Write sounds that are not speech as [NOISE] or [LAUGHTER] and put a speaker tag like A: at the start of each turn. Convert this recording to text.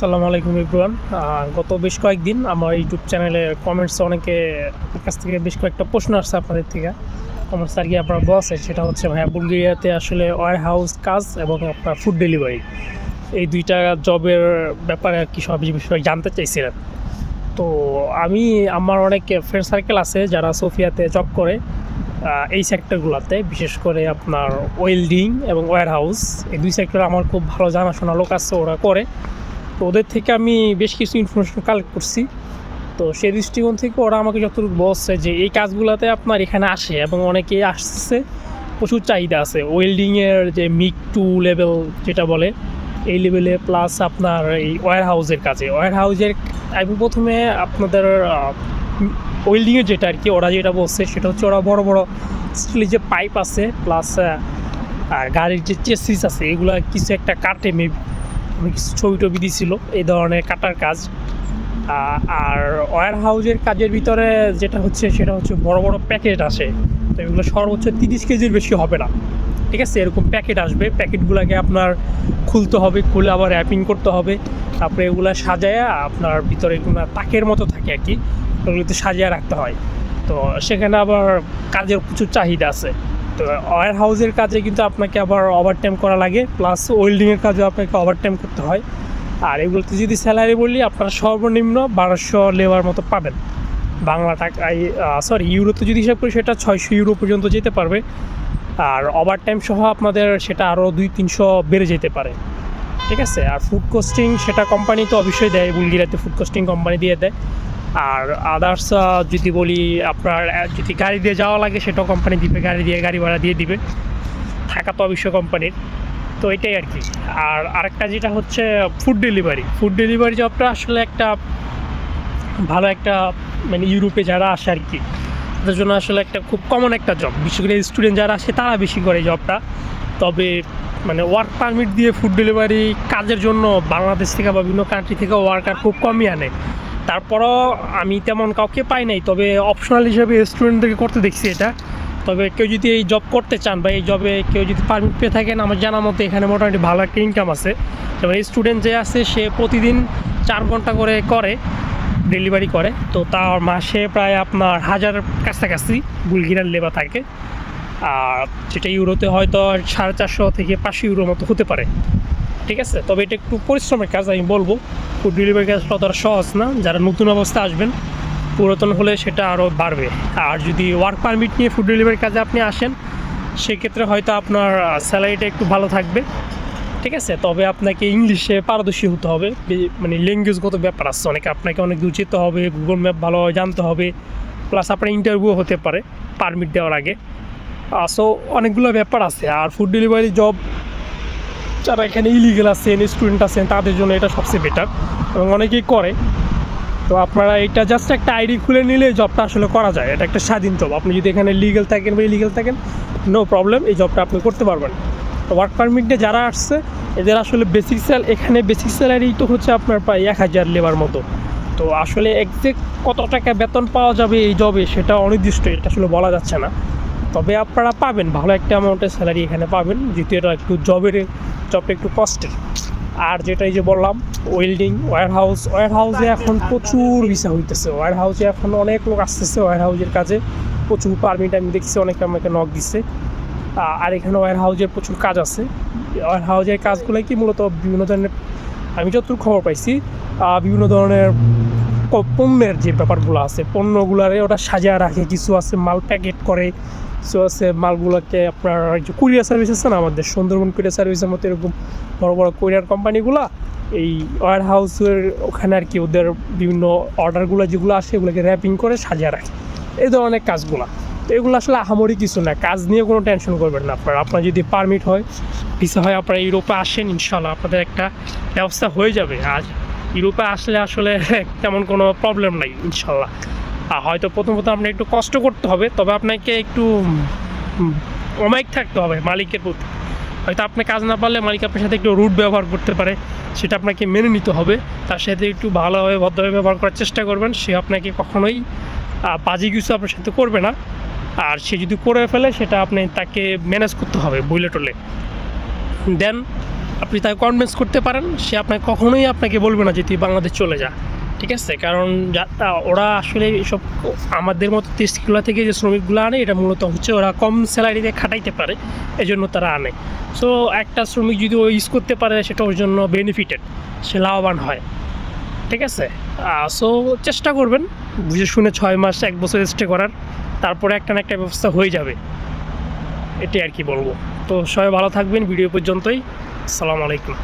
A: আসসালামু আলাইকুম ইব্রান গত বেশ কয়েকদিন আমার ইউটিউব চ্যানেলে কমেন্টস অনেকে কাছ থেকে বেশ কয়েকটা প্রশ্ন আসছে আপনাদের থেকে। কমেন্টস আর কি আপনার বসে সেটা হচ্ছে, ভাইয়া, বুলগেরিয়াতে আসলে ওয়ার হাউস কাজ এবং আপনার ফুড ডেলিভারি এই দুইটা জবের ব্যাপারে আর কি সব বিষয়ে জানতে চাইছিলেন তো আমি, আমার অনেক ফ্রেন্ড সার্কেল আছে যারা সোফিয়াতে জব করে এই সেক্টরগুলোতে বিশেষ করে আপনার ওয়েল্ডিং এবং ওয়ার হাউস এই দুই সেক্টরে আমার খুব ভালো জানাশোনা লোক আছে, ওরা করে। তো ওদের থেকে আমি বেশ কিছু ইনফরমেশন কালেক্ট করছি। তো সেই দৃষ্টিকোণ থেকে ওরা আমাকে যতটুকু বলছে যে এই কাজগুলোতে আপনার এখানে আসে এবং অনেকে আসছে প্রচুর চাহিদা আছে। ওয়েল্ডিংয়ের যে মিক টু লেভেল যেটা বলে, এই লেভেলে প্লাস আপনার এই ওয়ার হাউসের কাজে। ওয়ার হাউসের আমি প্রথমে আপনাদের ওয়েল্ডিংয়ের যেটা আর কি ওরা যেটা বলছে সেটা হচ্ছে ওরা বড় বড় স্টিলের যে পাইপ আছে প্লাস আর গাড়ির যে চেসিস আছে, এগুলো কিছু একটা কাটে মেবি আমি কিছু ছবি টবি দিছিল, এই ধরনের কাটার কাজ। আর ওয়ার হাউজের কাজের ভিতরে যেটা হচ্ছে, সেটা হচ্ছে বড় বড় প্যাকেট আসে। তো এগুলো সর্বোচ্চ তিরিশ কেজির বেশি হবে না। ঠিক আছে? এরকম প্যাকেট আসবে। প্যাকেটগুলোকে আপনার খুলতে হবে, খুলে আবার র্যাপিং করতে হবে। তারপরে এগুলো সাজায়া আপনার ভিতরে এগুলো তাকের মতো থাকে আর কি। ওগুলোতে সাজিয়ে রাখতে হয়। তো সেখানে আবার কাজের প্রচুর চাহিদা আছে। তো ওয়ার হাউসের কাজে কিন্তু আপনাকে আবার ওভারটাইম করা লাগে প্লাস ওয়েল্ডিংয়ের কাজেও আপনাকে ওভারটাইম করতে হয়। আর এগুলোতে যদি স্যালারি বলি, আপনারা সর্বনিম্ন বারোশো লেবার মতো পাবেন। বাংলা টাকায় সরি ইউরোতে যদি হিসাব করি, সেটা ছয়শো ইউরো পর্যন্ত যেতে পারবে। আর ওভারটাইম সহ আপনাদের সেটা আরও দুই, তিনশো বেড়ে যেতে পারে। ঠিক আছে? আর ফুড কস্টিং সেটা কোম্পানি তো অবশ্যই দেয় বুলগিরাতে ফুড কস্টিং কোম্পানি দিয়ে দেয়। আর আদার্স যদি বলি আপনার যদি গাড়ি দিয়ে যাওয়া লাগে, সেটাও কোম্পানি দিবে, গাড়ি দিয়ে, গাড়ি ভাড়া দিয়ে দিবে। থাকা তো অবশ্যই কোম্পানির তো এটাই আর কি। আর আরেকটা যেটা হচ্ছে ফুড ডেলিভারি ফুড ডেলিভারি জবটা আসলে একটা ভালো একটা মানে ইউরোপে যারা আসে আর কি, তাদের জন্য আসলে একটা খুব কমন একটা জব বিশেষ করে স্টুডেন্ট যারা আসে, তারা বেশি করে জবটা তবে মানে ওয়ার্ক পারমিট দিয়ে ফুড ডেলিভারি কাজের জন্য বাংলাদেশ থেকে বা বিভিন্ন কান্ট্রি থেকে ওয়ার্কার খুব কমই আনে। তারপরও আমি তেমন কাউকে পাই নাই, তবে অপশনাল হিসেবে স্টুডেন্টদেরকে করতে দেখছি এটা। তবে কেউ যদি এই জব করতে চান বা এই জবে কেউ যদি পারমিট পেয়ে থাকেন, আমার জানা মতো এখানে মোটামুটি ভালো একটা ইনকাম আছে। যেমন এই স্টুডেন্ট যে আছে, সে প্রতিদিন চার ঘণ্টা করে করে ডেলিভারি করে। তো তার মাসে প্রায় আপনার হাজার কাছাকাছি বুলগিরার লেবা থাকে। আর যেটা ইউরোতে হয়তো সাড়ে চারশো থেকে পাঁচশো ইউরোর মতো হতে পারে। ঠিক আছে? তবে এটা একটু পরিশ্রমের কাজ আমি বলব। ফুড ডেলিভারি কাজটা অতটা সহজ না। যারা নতুন অবস্থা আসবেন, পুরাতন হলে সেটা আরও বাড়বে। আর যদি ওয়ার্ক পারমিট নিয়ে ফুড ডেলিভারি কাজে আপনি আসেন, সেক্ষেত্রে হয়তো আপনার স্যালারিটা একটু ভালো থাকবে। ঠিক আছে? তবে আপনাকে ইংলিশে পারদর্শী হতে হবে। মানে ল্যাঙ্গুয়েজগত ব্যাপার আছে। অনেকে আপনাকে অনেক দূর যেতে হবে গুগল ম্যাপ ভালোভাবে জানতে হবে। প্লাস আপনার ইন্টারভিউ হতে পারে পারমিট দেওয়ার আগে। সো অনেকগুলো ব্যাপার আছে। আর ফুড ডেলিভারি জব যারা এখানে ইলিগেল আছেন স্টুডেন্ট আছেন, তাদের জন্য এটা সবচেয়ে বেটার এবং অনেকেই করে। তো আপনারা এটা জাস্ট একটা আইডি খুলে নিলে জবটা আসলে করা যায়। এটা একটা স্বাধীন জব আপনি যদি এখানে লিগেল থাকেন বা ইলিগেল থাকেন নো প্রবলেম এই জবটা আপনি করতে পারবেন। তো ওয়ার্ক পারমিট যারা আসছে, এদের আসলে বেসিক স্যাল এখানে বেসিক স্যালারি তো হচ্ছে আপনার প্রায় এক হাজার লেবার মতো। তো আসলে একজ্যাক্ট কত টাকা বেতন পাওয়া যাবে এই জবে সেটা অনির্দিষ্ট, এটা আসলে বলা যাচ্ছে না। তবে আপনারা পাবেন, ভালো একটা অ্যামাউন্টের স্যালারি এখানে পাবেন। যেহেতু এটা একটু জবের জবটা একটু কষ্টের আর যেটাই যে বললাম ওয়েল্ডিং ওয়ার হাউস ওয়ার হাউসে এখন প্রচুর ভিসা হইতেছে। ওয়ার হাউসে এখন অনেক লোক আসতেছে ওয়ার হাউসের কাজে। প্রচুর পারমিট আমি দেখছি, অনেকে আমাকে নক দিচ্ছে আর এখানে ওয়ার হাউসের প্রচুর কাজ আছে। ওয়ার হাউসের কাজগুলো কি মূলত বিভিন্ন ধরনের, আমি যতটুকু খবর পাইছি বিভিন্ন ধরনের পণ্যের যে ব্যাপারগুলো আছে, পণ্যগুলারে ওটা সাজিয়ে রাখে, কিছু আছে মাল প্যাকেট করে, কিছু আছে মালগুলোকে আপনার যে কুরিয়ার সার্ভিস আছে না, আমাদের সুন্দরবন কুরিয়ার সার্ভিসের মতো এরকম বড় বড় কুরিয়ার কোম্পানিগুলো এই ওয়ার হাউসের ওখানে আর কি ওদের বিভিন্ন অর্ডারগুলো যেগুলো আসে, এগুলোকে র্যাপিং করে সাজিয়ে রাখে। এই ধরনের কাজগুলো। তো এগুলো আসলে আহামরি কিছু না, কাজ নিয়ে কোনো টেনশন করবেন না আপনার। আপনার যদি পারমিট হয় ভিসা হয়, আপনারা ইউরোপে আসেন ইনশাল্লাহ আপনাদের একটা ব্যবস্থা হয়ে যাবে। আর ইউরোপে আসলে আসলে [LAUGHS] তেমন কোনো প্রবলেম নাই, ইনশাল্লাহ। আর হয়তো প্রথম প্রথম আপনার একটু কষ্ট করতে হবে, তবে আপনাকে একটু অমায়িক থাকতে হবে মালিকের প্রতি। হয়তো আপনি কাজ না পারলে মালিক আপনার সাথে একটু রুট ব্যবহার করতে পারে, সেটা আপনাকে মেনে নিতে হবে। তার সাথে একটু ভালোভাবে, ভদ্রভাবে ব্যবহার করার চেষ্টা করবেন, সে আপনাকে কখনোই বাজে কিছু আপনার সাথে করবে না। আর সে যদি করে ফেলে, সেটা আপনি তাকে ম্যানেজ করতে হবে, বইলে টলে দেন আপনি তাকে কনভিন্স করতে পারেন, সে আপনাকে কখনোই আপনাকে বলবে না যে তুই বাংলাদেশ চলে যা, ঠিক আছে? কারণ ওরা আসলে সব আমাদের মতো দেশগুলো থেকে যে শ্রমিকগুলো আনে, এটা মূলত হচ্ছে ওরা কম স্যালারিতে খাটাইতে পারে এই জন্য তারা আনে। সো একটা শ্রমিক যদি ও ইউজ করতে পারে, সেটা ওর জন্য বেনিফিটেড সে লাভবান হয়, ঠিক আছে? সো চেষ্টা করবেন, বুঝে শুনে ছয় মাস, এক বছর স্টে করার, তারপরে একটা না একটা ব্যবস্থা হয়ে যাবে, এটাই আর কি বলব। তো সবাই ভালো থাকবেন ভিডিও পর্যন্তই। আসসালামু আলাইকুম।